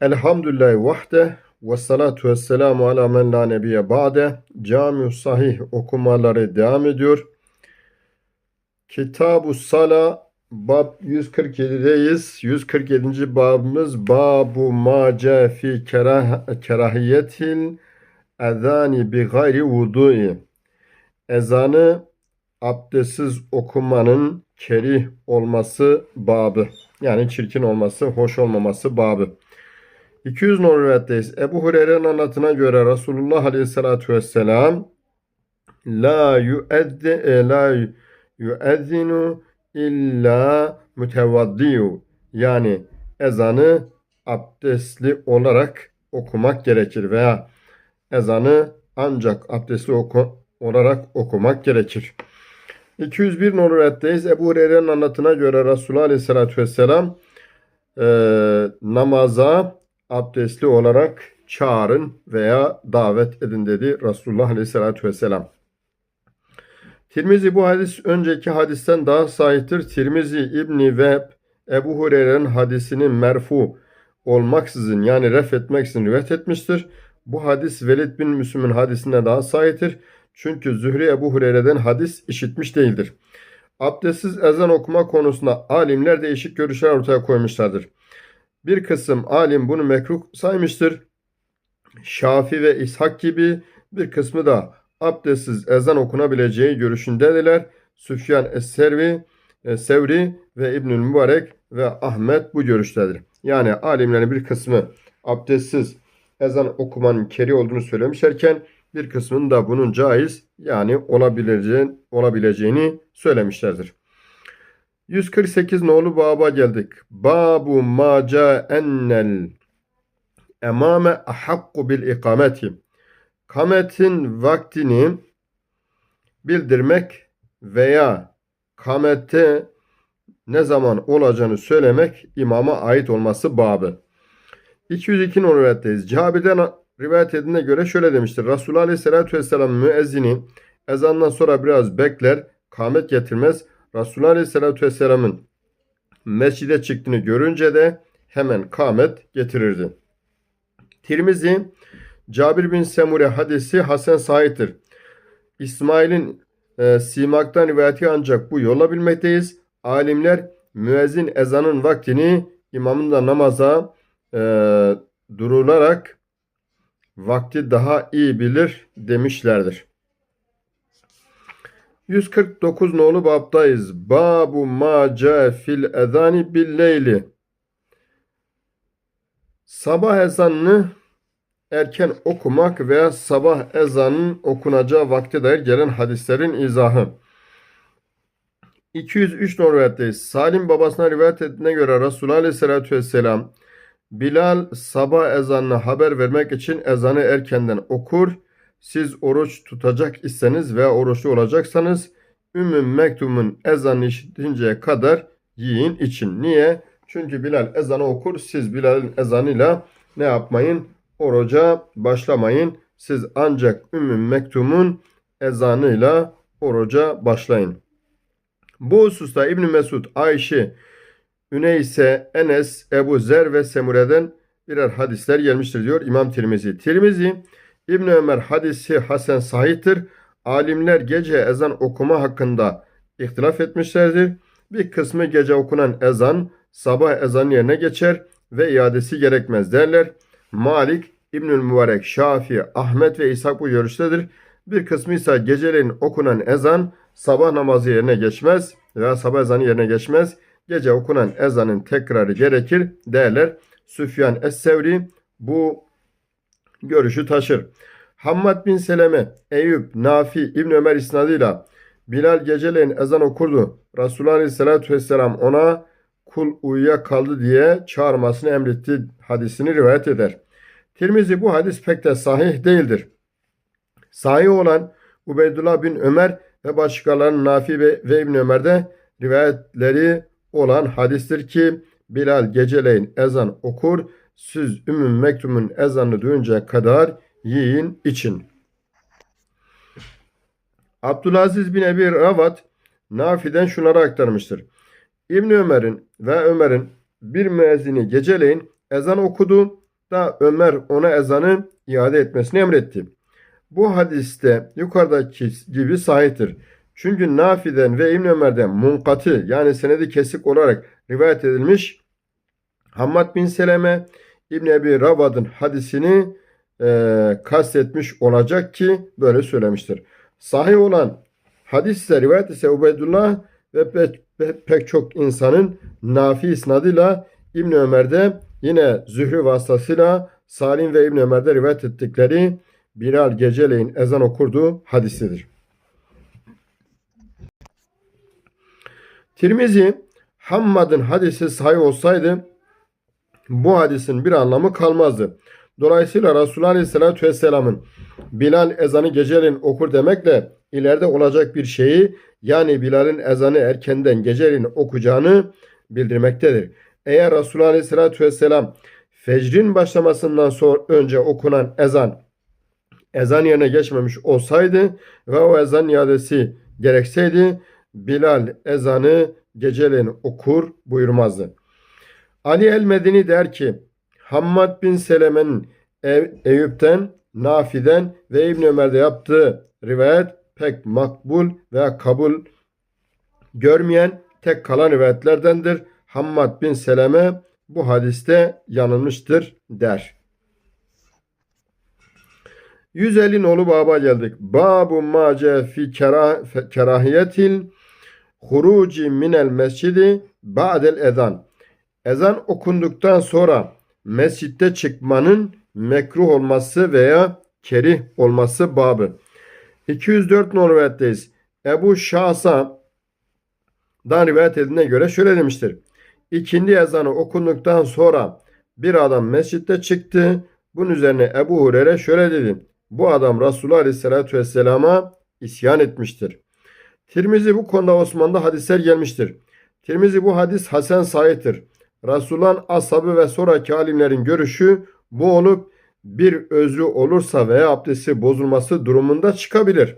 Elhamdülillahi vahde ve salatu ve selamu ala men la nebiye ba'de. Cami Sahih okumaları devam ediyor. Kitab-ı Sala bab 147'deyiz. 147. babımız Babu ma fi kerah kerahiyetil ezani bi gayri vudu'i. Ezanı abdestsiz okumanın kerih olması babı. Yani çirkin olması, hoş olmaması babı. 200 numaralı rivayetteyiz. Ebu Hureyre'nin anlatına göre Resulullah Aleyhisselatü Vesselam la yueddi e, la yuezzinu illa mütevaddiyu yani ezanı abdestli olarak okumak gerekir veya ezanı ancak abdestli oku, olarak okumak gerekir. 201 numaralı rivayetteyiz. Ebu Hureyre'nin anlatına göre Resulullah Aleyhisselatü Vesselam e, namaza abdestli olarak çağırın veya davet edin dedi Resulullah Aleyhisselatü Vesselam. Tirmizi bu hadis önceki hadisten daha sahiptir. Tirmizi İbni Vehb Ebu Hureyre'nin hadisini merfu olmaksızın yani ref etmeksizin rivayet etmiştir. Bu hadis Velid bin Müslüm'ün hadisine daha sahiptir. Çünkü Zühri Ebu Hureyre'den hadis işitmiş değildir. Abdestsiz ezan okuma konusunda alimler değişik görüşler ortaya koymuşlardır. Bir kısım alim bunu mekruh saymıştır. Şafi ve İshak gibi bir kısmı da abdestsiz ezan okunabileceği görüşündedirler. Süfyan Es-Servi, e, Sevri ve İbnül Mübarek ve Ahmet bu görüştedir. Yani alimlerin bir kısmı abdestsiz ezan okumanın keri olduğunu söylemişlerken bir kısmının da bunun caiz yani olabileceğini, olabileceğini söylemişlerdir. 148 nolu baba geldik. Babu ma ennel emame ahakku bil ikameti. Kametin vaktini bildirmek veya kamette ne zaman olacağını söylemek imama ait olması babı. 202 numaralı rivayetteyiz. Cabir'den rivayet edildiğine göre şöyle demiştir. Resulullah Aleyhisselatü Vesselam müezzini ezandan sonra biraz bekler, kamet getirmez. Resulullah Aleyhisselatü Vesselam'ın mescide çıktığını görünce de hemen kamet getirirdi. Tirmizi Cabir bin Semure hadisi Hasan Said'dir. İsmail'in e, Simak'tan rivayeti ancak bu yolla bilmekteyiz. Alimler müezzin ezanın vaktini imamın da namaza e, durularak vakti daha iyi bilir demişlerdir. 149 nolu babdayız. Babu ma fil ezani billeyli. Sabah ezanını erken okumak veya sabah ezanının okunacağı vakte dair gelen hadislerin izahı. 203 numaralı rivayetteyiz. Salim babasına rivayet ettiğine göre Resulullah Aleyhisselatü Vesselam Bilal sabah ezanını haber vermek için ezanı erkenden okur. Siz oruç tutacak iseniz veya oruçlu olacaksanız Ümmü Mektum'un ezanını işitinceye kadar yiyin için. Niye? Çünkü Bilal ezanı okur. Siz Bilal'in ezanıyla ne yapmayın? Oruca başlamayın. Siz ancak Ümmü Mektum'un ezanıyla oruca başlayın. Bu hususta İbn Mesud, Ayşe, Üneyse, Enes, Ebu Zer ve Semure'den birer hadisler gelmiştir diyor İmam Tirmizi. Tirmizi İbn Ömer hadisi Hasan sahihtir. Alimler gece ezan okuma hakkında ihtilaf etmişlerdir. Bir kısmı gece okunan ezan sabah ezan yerine geçer ve iadesi gerekmez derler. Malik, İbnül Mübarek, Şafii, Ahmet ve İshak bu görüştedir. Bir kısmı ise geceleyin okunan ezan sabah namazı yerine geçmez veya sabah ezanı yerine geçmez. Gece okunan ezanın tekrarı gerekir derler. Süfyan Es-Sevri bu görüşü taşır. Hammad bin Seleme, Eyüp, Nafi, İbn Ömer isnadıyla Bilal geceleyin ezan okurdu. Resulullah Aleyhisselatü Vesselam ona kul uyuya kaldı diye çağırmasını emretti hadisini rivayet eder. Tirmizi bu hadis pek de sahih değildir. Sahih olan Ubeydullah bin Ömer ve başkalarının Nafi ve İbn Ömer'de rivayetleri olan hadistir ki Bilal geceleyin ezan okur. Siz Ümmü Mektum'un ezanını duyuncaya kadar yiyin için. Abdülaziz bin Ebi Ravat Nafi'den şunları aktarmıştır. İbn Ömer'in ve Ömer'in bir müezzini geceleyin ezan okudu. da Ömer ona ezanı iade etmesini emretti. Bu hadiste yukarıdaki gibi sahiptir. Çünkü Nafi'den ve İbn Ömer'den munkatı yani senedi kesik olarak rivayet edilmiş Hammad bin Seleme İbn Ebi Rabad'ın hadisini e, kastetmiş olacak ki böyle söylemiştir. Sahih olan hadis ise rivayet ise Ubeydullah ve pek, pe- pek çok insanın Nafi isnadıyla İbn Ömer'de yine Zühri vasıtasıyla Salim ve İbn Ömer'de rivayet ettikleri Bilal geceleyin ezan okurdu hadisidir. Tirmizi Hammad'ın hadisi sahih olsaydı bu hadisin bir anlamı kalmazdı. Dolayısıyla Resulullah Aleyhisselatü Vesselam'ın Bilal ezanı geceleyin okur demekle ileride olacak bir şeyi yani Bilal'in ezanı erkenden geceleyin okuyacağını bildirmektedir. Eğer Resulullah Aleyhisselatü Vesselam fecrin başlamasından sonra önce okunan ezan ezan yerine geçmemiş olsaydı ve o ezan iadesi gerekseydi Bilal ezanı geceleyin okur buyurmazdı. Ali el-Medini der ki Hammad bin Seleme'nin Ev- Eyüp'ten, Nafi'den ve İbn Ömer'de yaptığı rivayet pek makbul ve kabul görmeyen tek kalan rivayetlerdendir. Hammad bin Seleme bu hadiste yanılmıştır der. 150 nolu baba geldik. Babu mace fi kerahiyetil huruci minel mescidi ba'del ezan. Ezan okunduktan sonra mescitte çıkmanın mekruh olması veya kerih olması babı. 204 nolu rivayetteyiz. Ebu Şahsa'dan rivayet edildiğine göre şöyle demiştir. İkindi ezanı okunduktan sonra bir adam mescitte çıktı. Bunun üzerine Ebu Hureyre şöyle dedi. Bu adam Resulullah Aleyhisselatü Vesselam'a isyan etmiştir. Tirmizi bu konuda Osman'da hadisler gelmiştir. Tirmizi bu hadis Hasan sahiptir. Resulullah'ın ashabı ve sonraki alimlerin görüşü bu olup bir özrü olursa veya abdesti bozulması durumunda çıkabilir.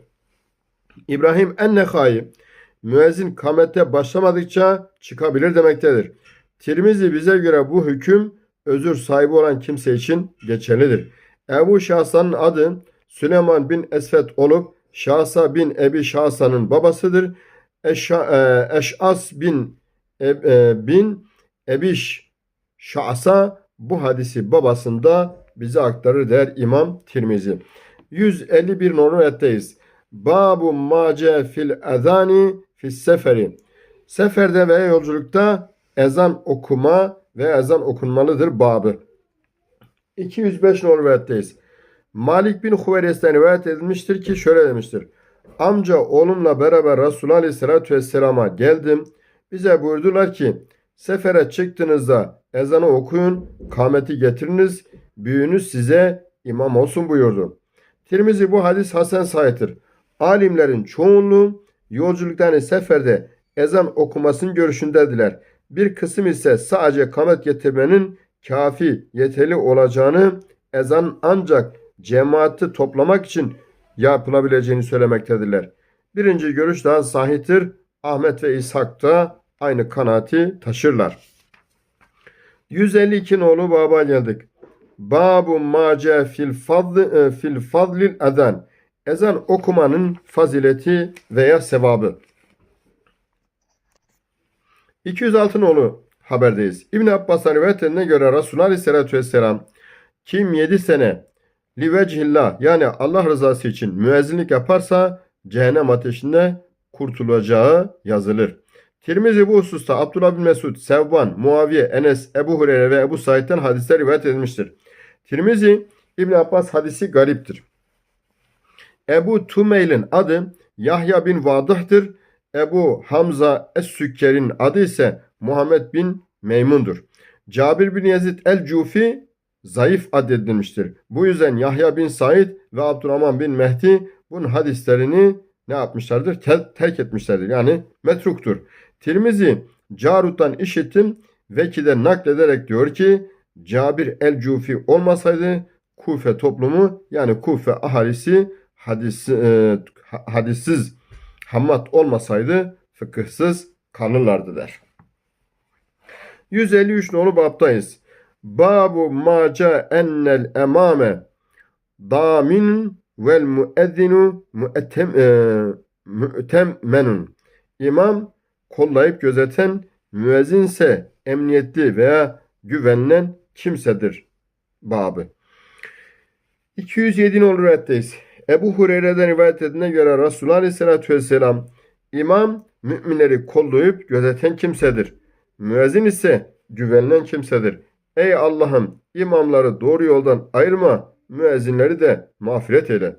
İbrahim Ennehai müezzin kamete başlamadıkça çıkabilir demektedir. Tirmizi bize göre bu hüküm özür sahibi olan kimse için geçerlidir. Ebu Şahsa'nın adı Süleyman bin Esfet olup Şahsa bin Ebi Şahsa'nın babasıdır. Eşa, e, Eş'as bin e, e, bin Ebiş Şahsa bu hadisi babasında bize aktarır der İmam Tirmizi. 151 numaradeyiz. Babu mace fil ezani fis seferi. Seferde veya yolculukta ezan okuma ve ezan okunmalıdır babı. 205 numaradeyiz. Malik bin Huveres'ten rivayet edilmiştir ki şöyle demiştir. Amca oğlumla beraber Resulullah Aleyhisselatü Vesselam'a geldim. Bize buyurdular ki sefere çıktığınızda ezanı okuyun, kameti getiriniz, büyüğünüz size imam olsun buyurdu. Tirmizi bu hadis Hasan sahiptir. Alimlerin çoğunluğu yolculuktan seferde ezan okumasının görüşündediler. Bir kısım ise sadece kamet getirmenin kafi, yeterli olacağını ezan ancak cemaati toplamak için yapılabileceğini söylemektedirler. Birinci görüş daha sahiptir. Ahmet ve İshak da aynı kanaati taşırlar. 152 nolu baba geldik. Babu mace fil fadl e, fil fadlil ezan. Ezan okumanın fazileti veya sevabı. 206 nolu haberdeyiz. İbn Abbas'ın rivayetine göre Resulullah Aleyhisselatü Vesselam kim 7 sene li vecihillah yani Allah rızası için müezzinlik yaparsa cehennem ateşinde kurtulacağı yazılır. Tirmizi bu hususta Abdullah bin Mesud, Sevban, Muaviye, Enes, Ebu Hureyre ve Ebu Said'den hadisler rivayet edilmiştir. Tirmizi İbn Abbas hadisi gariptir. Ebu Tumeyl'in adı Yahya bin Vadıh'tır. Ebu Hamza Es-Sükker'in adı ise Muhammed bin Meymun'dur. Cabir bin Yazid el-Cufi zayıf addedilmiştir. Bu yüzden Yahya bin Said ve Abdurrahman bin Mehdi bunun hadislerini ne yapmışlardır? Ter- terk etmişlerdir. Yani metruktur. Tirmizi Carut'tan işittim vekile naklederek diyor ki Cabir el-Cufi olmasaydı Kufe toplumu yani Kufe ahalisi hadis, e, ha- hadissiz hammat olmasaydı fıkıhsız kalırlardı der. 153 nolu baptayız. Babu ma ca ennel emame damin vel müezzinu müettem, e, mütemmenun. İmam kollayıp gözeten müezzinse emniyetli veya güvenilen kimsedir babı. 207 olur rivayetteyiz. Ebu Hureyre'den rivayet edine göre Resulullah Aleyhisselatü Vesselam imam müminleri kollayıp gözeten kimsedir. Müezzin ise güvenilen kimsedir. Ey Allah'ım imamları doğru yoldan ayırma, müezzinleri de mağfiret eyle.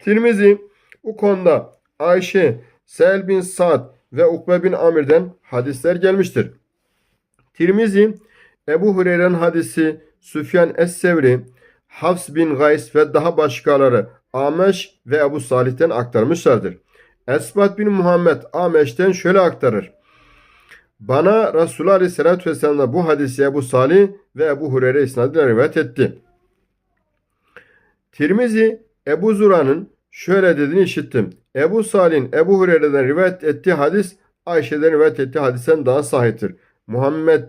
Tirmizi bu konuda Ayşe, Sel bin Sa'd ve Ukbe bin Amir'den hadisler gelmiştir. Tirmizi, Ebu Hureyre'nin hadisi, Süfyan Es-Sevri, Hafs bin Gays ve daha başkaları Ameş ve Ebu Salih'ten aktarmışlardır. Esbat bin Muhammed Ameş'ten şöyle aktarır. Bana Resulullah Aleyhisselatü Vesselam'da bu hadisi Ebu Salih ve Ebu Hureyre isnadıyla rivayet etti. Tirmizi Ebu Zura'nın şöyle dediğini işittim. Ebu Salih'in Ebu Hureyre'den rivayet ettiği hadis Ayşe'den rivayet ettiği hadisten daha sahihtir. Muhammed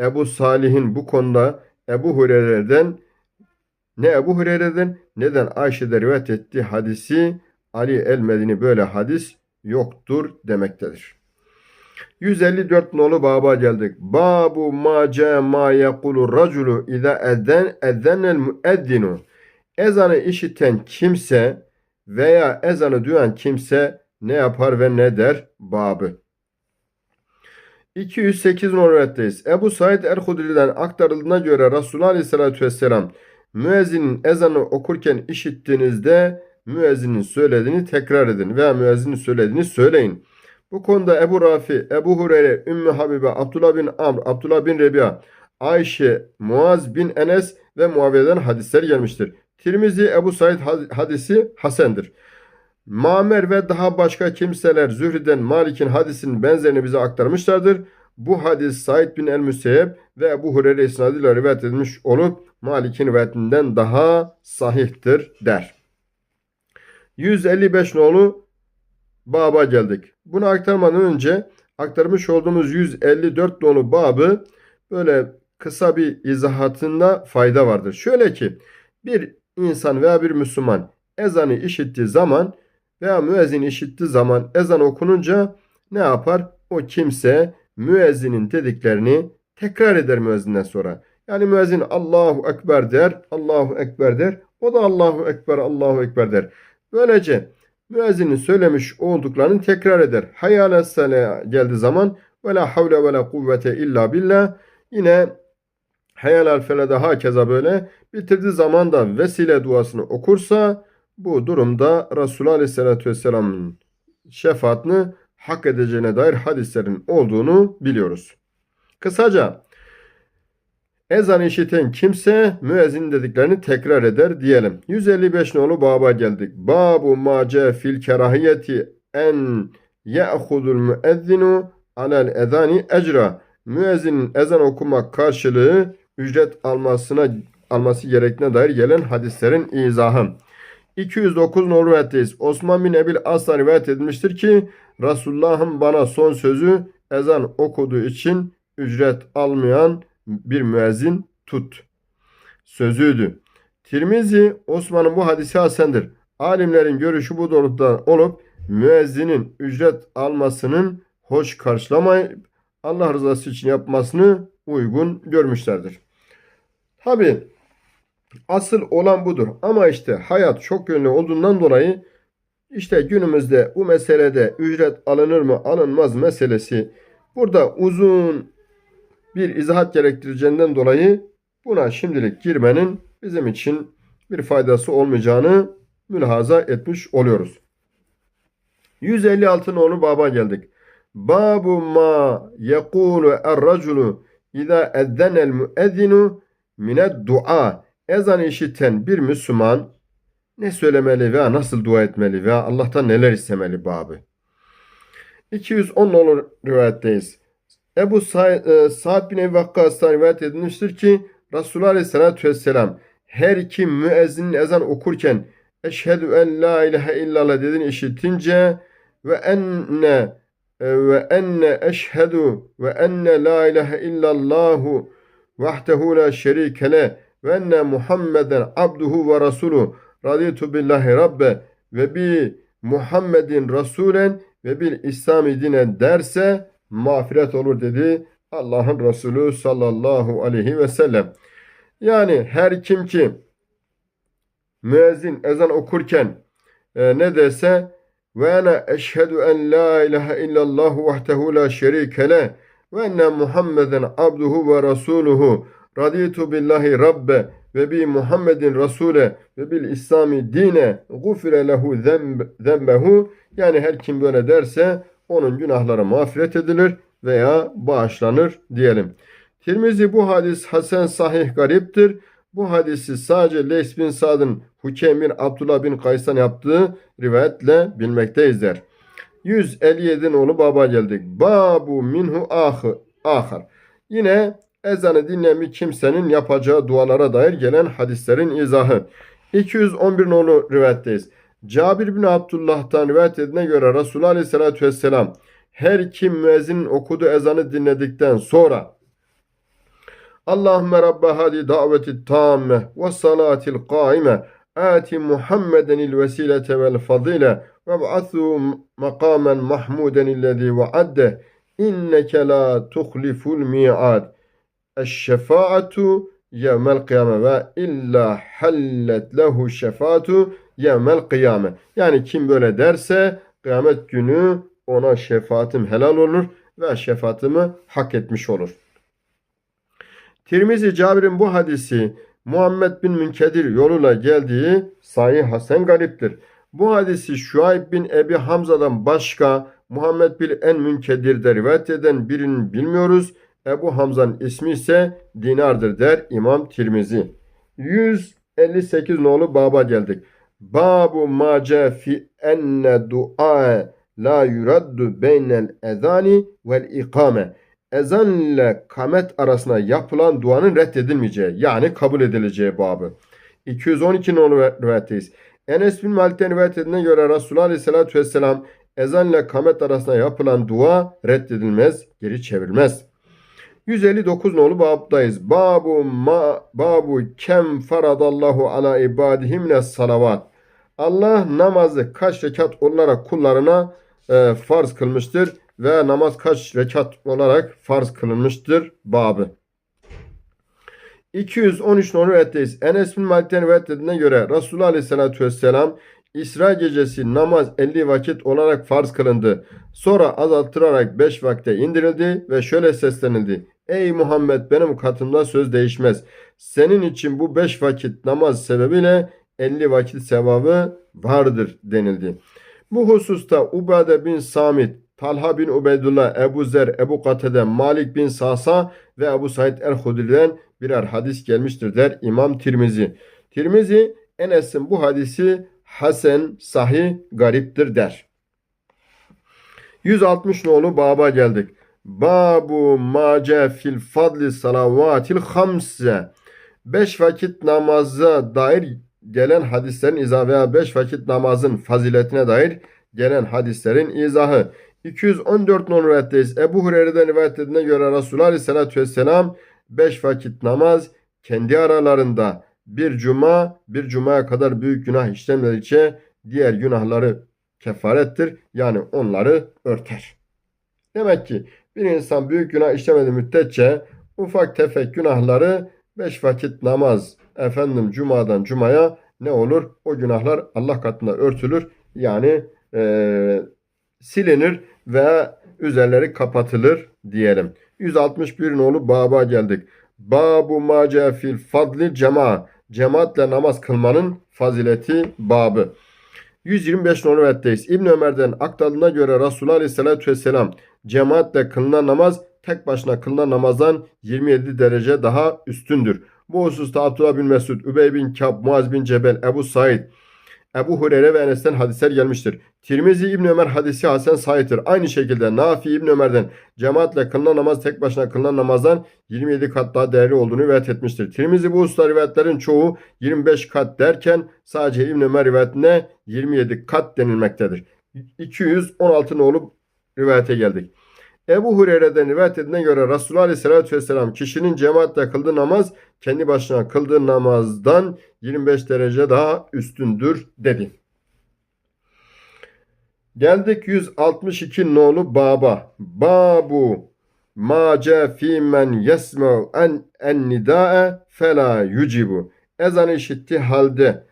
Ebu Salih'in bu konuda Ebu Hureyre'den ne Ebu Hureyre'den neden Ayşe'de rivayet ettiği hadisi Ali el-Medini böyle hadis yoktur demektedir. 154 nolu baba geldik. Babu ma ca ma yekulu raculu iza eden ezenel müezzinu. Ezanı işiten kimse veya ezanı duyan kimse ne yapar ve ne der? Babı. 208 numaradayız. Ebu Said el-Hudri'den aktarıldığına göre Resulullah Aleyhisselatü Vesselam müezzinin ezanı okurken işittiğinizde müezzinin söylediğini tekrar edin veya müezzinin söylediğini söyleyin. Bu konuda Ebu Rafi, Ebu Hureyre, Ümmü Habibe, Abdullah bin Amr, Abdullah bin Rebi'a, Ayşe, Muaz bin Enes ve Muaviye'den hadisler gelmiştir. Tirmizi Ebu Said hadisi Hasen'dir. Mamer ve daha başka kimseler Zühri'den Malik'in hadisinin benzerini bize aktarmışlardır. Bu hadis Said bin el-Müseyyep ve Ebu Hureyre isnadıyla rivayet edilmiş olup Malik'in rivayetinden daha sahihtir der. 155 nolu baba geldik. Bunu aktarmadan önce aktarmış olduğumuz 154 nolu babı böyle kısa bir izahatında fayda vardır. Şöyle ki bir insan veya bir Müslüman ezanı işittiği zaman veya müezzin işittiği zaman ezan okununca ne yapar? O kimse müezzinin dediklerini tekrar eder müezzinden sonra. Yani müezzin Allahu Ekber der, Allahu Ekber der. O da Allahu Ekber, Allahu Ekber der. Böylece müezzinin söylemiş olduklarını tekrar eder. Hayyâle sale geldiği zaman ve la havle ve la kuvvete illa billah. Yine Hayal felede hakeza böyle bitirdiği zaman da vesile duasını okursa bu durumda Resulullah Aleyhisselatü Vesselam'ın şefaatini hak edeceğine dair hadislerin olduğunu biliyoruz. Kısaca ezan işiten kimse müezzin dediklerini tekrar eder diyelim. 155 nolu baba geldik. Babu mace fil kerahiyeti en ye'hudul müezzinu alel ezani ecra. Müezzinin ezan okumak karşılığı ücret almasına alması gerektiğine dair gelen hadislerin izahı. 209 rivayetteyiz. Osman bin Ebil Aslan rivayet edilmiştir ki Resulullah'ın bana son sözü ezan okuduğu için ücret almayan bir müezzin tut. Sözüydü. Tirmizi Osman'ın bu hadisi hasendir. Alimlerin görüşü bu doğrultuda olup müezzinin ücret almasının hoş karşılamayıp Allah rızası için yapmasını uygun görmüşlerdir. Tabi asıl olan budur. Ama işte hayat çok yönlü olduğundan dolayı işte günümüzde bu meselede ücret alınır mı alınmaz meselesi burada uzun bir izahat gerektireceğinden dolayı buna şimdilik girmenin bizim için bir faydası olmayacağını mülahaza etmiş oluyoruz. 156 nolu baba geldik. Babu ma yekulu er-raculu İza ezzenel müezzinu mined dua. Ezan işiten bir Müslüman ne söylemeli veya nasıl dua etmeli veya Allah'tan neler istemeli babı. 210 olur rivayetteyiz. Ebu e, Sa'd bin Ebi Vakkas'tan rivayet edilmiştir ki Resulullah Aleyhisselatü Vesselam her kim müezzinin ezan okurken Eşhedü en la ilahe illallah dediğini işitince ve enne ve enne eşhedü ve enne la ilahe illallahu vahdehu la şerike le ve enne Muhammeden abduhu ve rasuluhu raditu billahi rabbe ve bi Muhammedin rasulen ve bil İslami dinen derse mağfiret olur dedi Allah'ın Resulü sallallahu aleyhi ve sellem. Yani her kim ki müezzin ezan okurken e, ne dese ve ene eşhedü en la ilahe illallah vahdehu la şerike le ve enne Muhammeden abduhu ve rasuluhu raditu billahi rabbe ve bi Muhammedin rasule ve bil İslami dine gufire lehu zemb- zembehu yani her kim böyle derse onun günahları mağfiret edilir veya bağışlanır diyelim. Tirmizi bu hadis hasen sahih gariptir. Bu hadisi sadece Leys bin Sad'ın Hukeym bin Abdullah bin Kays'tan yaptığı rivayetle bilmekteyizler. 157 oğlu baba geldik. Babu minhu ahı, ahar. Yine ezanı dinleyen bir kimsenin yapacağı dualara dair gelen hadislerin izahı. 211 nolu rivayetteyiz. Cabir bin Abdullah'tan rivayet edine göre Resulullah Aleyhisselatü Vesselam her kim müezzinin okuduğu ezanı dinledikten sonra Allahümme Rabbe hadi daveti tamme ve salatil kaime ati Muhammedenil vesilete vel fadile ve ba'athu makamen mahmuden illezi vaadde inneke la tuhliful mi'ad eşşefaatu yevmel kıyame ve illa hallet lehu şefaatu yevmel kıyame. Yani kim böyle derse kıyamet günü ona şefaatim helal olur ve şefaatimi hak etmiş olur. Tirmizi Cabir'in bu hadisi Muhammed bin Münkedir yoluyla geldiği Sahih Hasan gariptir. Bu hadisi Şuayb bin Ebi Hamza'dan başka Muhammed bin en Münkedir'de rivayet eden birini bilmiyoruz. Ebu Hamza'nın ismi ise Dinar'dır der İmam Tirmizi. 158 nolu baba geldik. Babu ma ca fi enne dua la yuraddu beynel ezani vel ikame. Ezan ile kamet arasında yapılan duanın reddedilmeyeceği yani kabul edileceği babı. 212 nolu rivayetteyiz. Enes bin Malik'ten rivayet edildiğine göre Resulullah Aleyhisselatü Vesselam ezan ile kamet arasında yapılan dua reddedilmez, geri çevrilmez. 159 nolu babdayız. Babu ma babu kem faradallahu ala ibadihimle salavat. Allah namazı kaç rekat olarak kullarına e, farz kılmıştır ve namaz kaç rekat olarak farz kılınmıştır babı. 213 nolu rivayetteyiz. Enes bin Malik'ten rivayet edildiğine göre Resulullah Aleyhisselatü Vesselam İsra gecesi namaz 50 vakit olarak farz kılındı. Sonra azaltılarak 5 vakte indirildi ve şöyle seslenildi. Ey Muhammed benim katımda söz değişmez. Senin için bu 5 vakit namaz sebebiyle 50 vakit sevabı vardır denildi. Bu hususta Ubade bin Samit, Talha bin Ubeydullah, Ebu Zer, Ebu Katede, Malik bin Sasa ve Ebu Said el-Hudri'den birer hadis gelmiştir der İmam Tirmizi. Tirmizi Enes'in bu hadisi Hasen, sahih, gariptir der. 160 nolu baba geldik. Babu mace fil fadli salavatil hamse. Beş vakit namaza dair gelen hadislerin izahı veya beş vakit namazın faziletine dair gelen hadislerin izahı. 214 nolu rivayetteyiz. Ebu Hureyre'den rivayet edildiğine göre Resulullah Aleyhisselatü Vesselam beş vakit namaz kendi aralarında bir cuma bir cumaya kadar büyük günah işlemledikçe diğer günahları kefarettir. Yani onları örter. Demek ki bir insan büyük günah işlemediği müddetçe ufak tefek günahları beş vakit namaz efendim cumadan cumaya ne olur? O günahlar Allah katında örtülür. Yani eee, silinir ve üzerleri kapatılır diyelim. 161 nolu baba geldik. Babu mace fil fadli cema. Cemaatle namaz kılmanın fazileti babı. 125 nolu rivayetteyiz. İbn Ömer'den aktardığına göre Resulullah Aleyhisselatü Vesselam cemaatle kılınan namaz tek başına kılınan namazdan 27 derece daha üstündür. Bu hususta Abdullah bin Mesud, Übey bin Kab, Muaz bin Cebel, Ebu Said, Ebu Hureyre ve Enes'ten hadisler gelmiştir. Tirmizi İbn Ömer hadisi Hasan sahiptir. Aynı şekilde Nafi İbn Ömer'den cemaatle kılınan namaz tek başına kılınan namazdan 27 kat daha değerli olduğunu rivayet etmiştir. Tirmizi bu usta rivayetlerin çoğu 25 kat derken sadece İbn Ömer rivayetine 27 kat denilmektedir. 216 nolu rivayete geldik. Ebu Hureyre'den rivayet edilen göre Resulullah Aleyhisselatü Vesselam kişinin cemaatle kıldığı namaz kendi başına kıldığı namazdan 25 derece daha üstündür dedi. Geldik 162 nolu baba. Babu ma ce fi men yesme'u en en nidae fela yucibu. Ezan işitti halde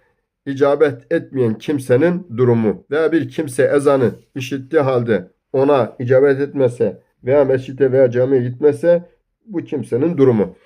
icabet etmeyen kimsenin durumu veya bir kimse ezanı işittiği halde ona icabet etmese veya mescide veya camiye gitmese bu kimsenin durumu.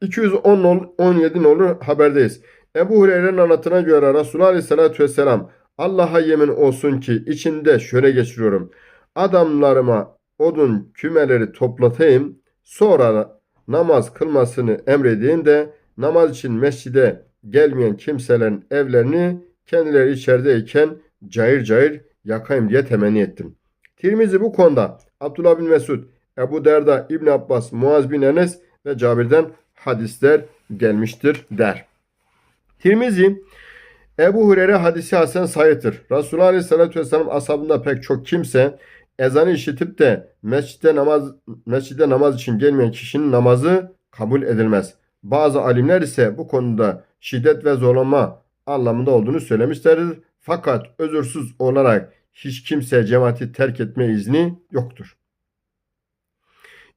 210 nol- 17 nolu haberdeyiz. Ebu Hureyre'nin anlatına göre Resulullah Aleyhisselatü Vesselam Allah'a yemin olsun ki içinde şöyle geçiriyorum. Adamlarıma odun kümeleri toplatayım sonra namaz kılmasını emredeyim de namaz için mescide gelmeyen kimselerin evlerini kendileri içerideyken cayır cayır yakayım diye temenni ettim. Tirmizi bu konuda Abdullah bin Mesud, Ebu Derda, İbn Abbas, Muaz bin Enes ve Cabir'den hadisler gelmiştir der. Tirmizi Ebu Hureyre hadisi Hasan sayıtır. Resulullah Aleyhisselatü Vesselam ashabında pek çok kimse ezanı işitip de mescide namaz, mescide namaz için gelmeyen kişinin namazı kabul edilmez. Bazı alimler ise bu konuda şiddet ve zorlama anlamında olduğunu söylemişlerdir. Fakat özürsüz olarak hiç kimse cemaati terk etme izni yoktur.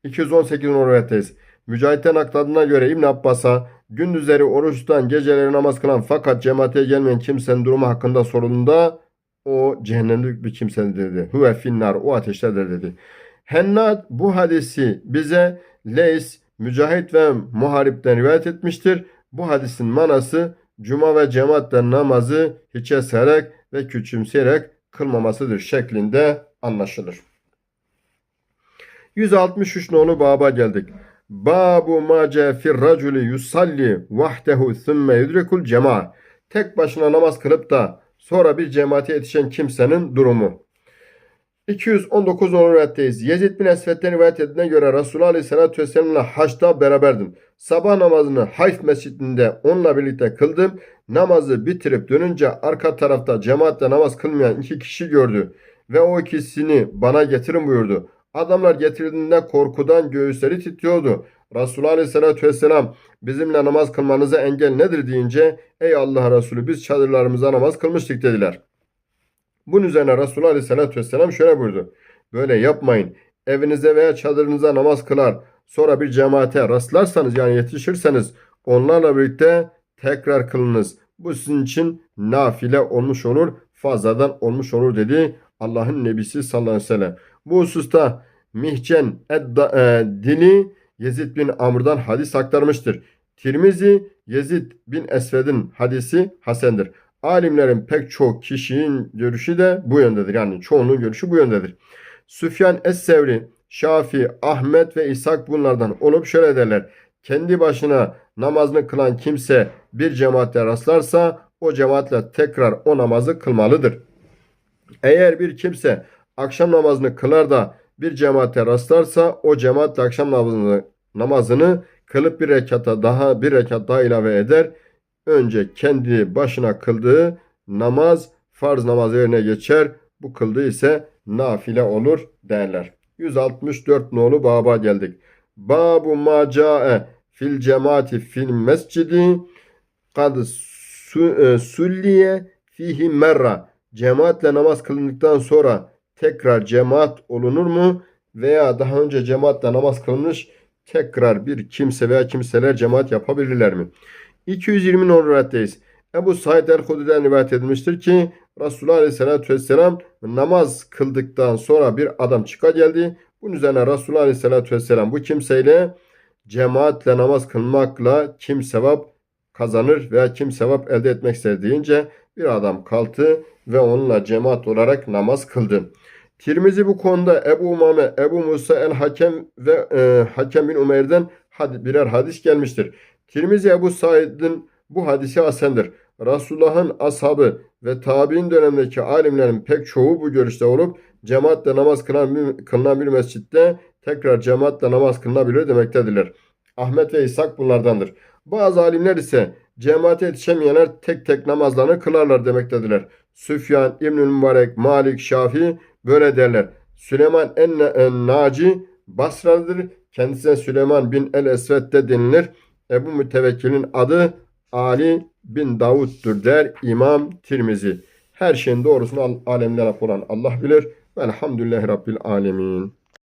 218 rivayetteyiz. Mücahit'ten aktarına göre İbn Abbas'a gündüzleri oruç tutan geceleri namaz kılan fakat cemaate gelmeyen kimsenin durumu hakkında sorulduğunda o cehennemlik bir kimsedir dedi. Huve finnar o ateştedir dedi. Hennad bu hadisi bize Leys, Mücahit ve Muharip'ten rivayet etmiştir. Bu hadisin manası cuma ve cemaatle namazı hiçe sererek ve küçümseyerek kılmamasıdır şeklinde anlaşılır. 163 nolu baba geldik. Babu ma ce fir raculi yusalli vahdehu thumme yudrikul cema. Tek başına namaz kılıp da sonra bir cemaate yetişen kimsenin durumu. 219 nolu rivayetteyiz. Yezid bin Esved'den rivayet edilen göre Resulullah Aleyhisselatü Vesselam'la haçta beraberdim. Sabah namazını Hayf mescidinde onunla birlikte kıldım. Namazı bitirip dönünce arka tarafta cemaatle namaz kılmayan iki kişi gördü. Ve o ikisini bana getirin buyurdu. Adamlar getirdiğinde korkudan göğüsleri titriyordu. Resulullah Aleyhisselatü Vesselam bizimle namaz kılmanıza engel nedir deyince ey Allah Resulü biz çadırlarımıza namaz kılmıştık dediler. Bunun üzerine Resulullah Aleyhisselatü Vesselam şöyle buyurdu. Böyle yapmayın. Evinize veya çadırınıza namaz kılar. Sonra bir cemaate rastlarsanız yani yetişirseniz onlarla birlikte tekrar kılınız. Bu sizin için nafile olmuş olur, fazladan olmuş olur dedi Allah'ın Nebisi sallallahu aleyhi ve sellem. Bu hususta Mihcen Edda, e, Dili Yezid bin Amr'dan hadis aktarmıştır. Tirmizi Yezid bin Esved'in hadisi Hasen'dir. Alimlerin pek çok kişinin görüşü de bu yöndedir. Yani çoğunun görüşü bu yöndedir. Süfyan Es-Sevri, Şafi, Ahmet ve İshak bunlardan olup şöyle derler. Kendi başına namazını kılan kimse bir cemaatle rastlarsa o cemaatle tekrar o namazı kılmalıdır. Eğer bir kimse akşam namazını kılar da bir cemaate rastlarsa o cemaatle akşam namazını, namazını kılıp bir rekata daha bir rekat daha ilave eder. Önce kendi başına kıldığı namaz farz namaz yerine geçer. Bu kıldığı ise nafile olur derler. 164 nolu baba geldik. Babu ma cae fil cemaati fil mescidi kad su- e, fihi merra. Cemaatle namaz kılındıktan sonra tekrar cemaat olunur mu? Veya daha önce cemaatle namaz kılınmış tekrar bir kimse veya kimseler cemaat yapabilirler mi? 220 numaralı rivayetteyiz. Ebu Said el-Hudri'den rivayet edilmiştir ki Resulullah Aleyhisselatü Vesselam namaz kıldıktan sonra bir adam çıka geldi. Bunun üzerine Resulullah Aleyhisselatü Vesselam bu kimseyle cemaatle namaz kılmakla kim sevap kazanır veya kim sevap elde etmek ister bir adam kalktı ve onunla cemaat olarak namaz kıldı. Tirmizi bu konuda Ebu Umame, Ebu Musa el-Hakem ve e, Hakem bin Umeyr'den had- birer hadis gelmiştir. Tirmizi Ebu Said'in bu hadisi asendir. Resulullah'ın ashabı ve tabi'in dönemindeki alimlerin pek çoğu bu görüşte olup cemaatle namaz kılan kılınan bir mescitte tekrar cemaatle namaz kılınabilir demektedirler. Ahmet ve İshak bunlardandır. Bazı alimler ise cemaate yetişemeyenler tek tek namazlarını kılarlar demektedirler. Süfyan, İbnül Mübarek, Malik, Şafii böyle derler. Süleyman en, en Naci Basralıdır. Kendisine Süleyman bin el Esved de denilir. Ebu Mütevekkil'in adı Ali bin Davud'dur der İmam Tirmizi. Her şeyin doğrusunu al- alemlere olan Allah bilir. Velhamdülillahi Rabbil Alemin.